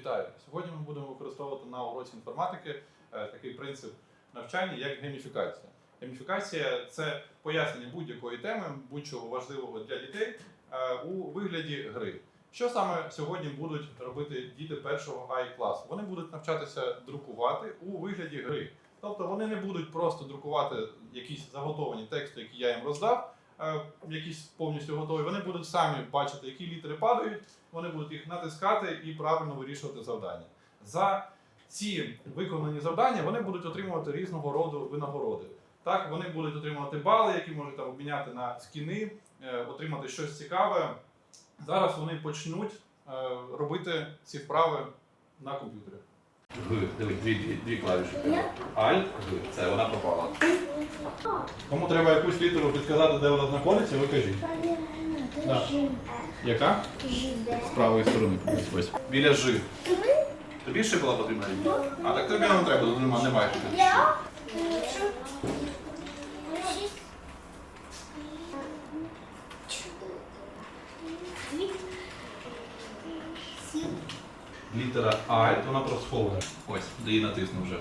Вітаю! Сьогодні ми будемо використовувати на уроці інформатики е, такий принцип навчання, як гейміфікація. Гейміфікація це пояснення будь-якої теми, будь-чого важливого для дітей е, у вигляді гри. Що саме сьогодні будуть робити діти першого АІ класу? Вони будуть навчатися друкувати у вигляді гри. Тобто вони не будуть просто друкувати якісь заготовані тексти, які я їм роздав, якісь повністю готові. Вони будуть самі бачити, які літери падають, вони будуть їх натискати і правильно вирішувати завдання. За ці виконані завдання вони будуть отримувати різного роду винагороди. Так, вони будуть отримувати бали, які можуть там обміняти на скіни, е, отримати щось цікаве. Зараз вони почнуть е, робити ці вправи на комп'ютері. Г, диви, дві, дві, дві клавіші. Альт, Г. Це вона пропала. Кому треба якусь літеру підказати, де вона знаходиться, ви кажіть. Да. Яка? З правої сторони. Ось. Біля Ж. Тобі ще була потрібна лінія? А так тобі не треба, тут немає, немає. Я Літера Альт, вона просто схована. Ось, де її натиснув вже.